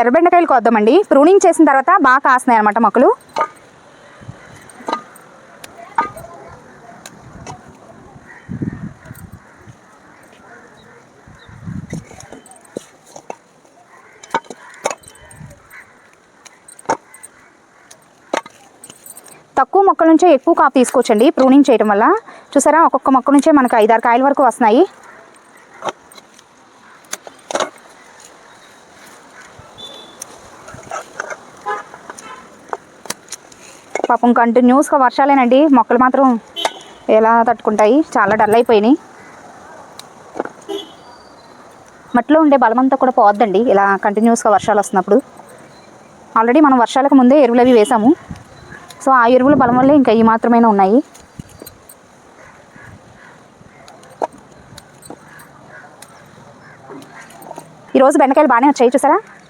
ఎర్ర బెండకాయలు కొద్దామండి. ప్రూనింగ్ చేసిన తర్వాత బాగా కాస్తున్నాయి అనమాట మొక్కలు. తక్కువ మొక్కల నుంచే ఎక్కువ కాపు తీసుకోవచ్చండి ప్రూనింగ్ చేయడం వల్ల. చూసారా? ఒక్కొక్క మొక్క నుంచే మనకు ఐదారు కాయల వరకు వస్తున్నాయి. పాపం కంటిన్యూస్గా వర్షాలేనండి. మొక్కలు మాత్రం ఎలా తట్టుకుంటాయి? చాలా డల్ అయిపోయినాయి. మట్టిలో ఉండే బలమంతా కూడా పోద్దండి. ఇలా కంటిన్యూస్గా వర్షాలు వస్తున్నప్పుడు. ఆల్రెడీ మనం వర్షాలకు ముందే ఎరువులు అవి వేసాము. సో ఆ ఎరువుల బలం వల్లే ఇంకా ఈ మాత్రమే ఉన్నాయి. ఈరోజు బెండకాయలు బాగానే వచ్చాయి చూసారా?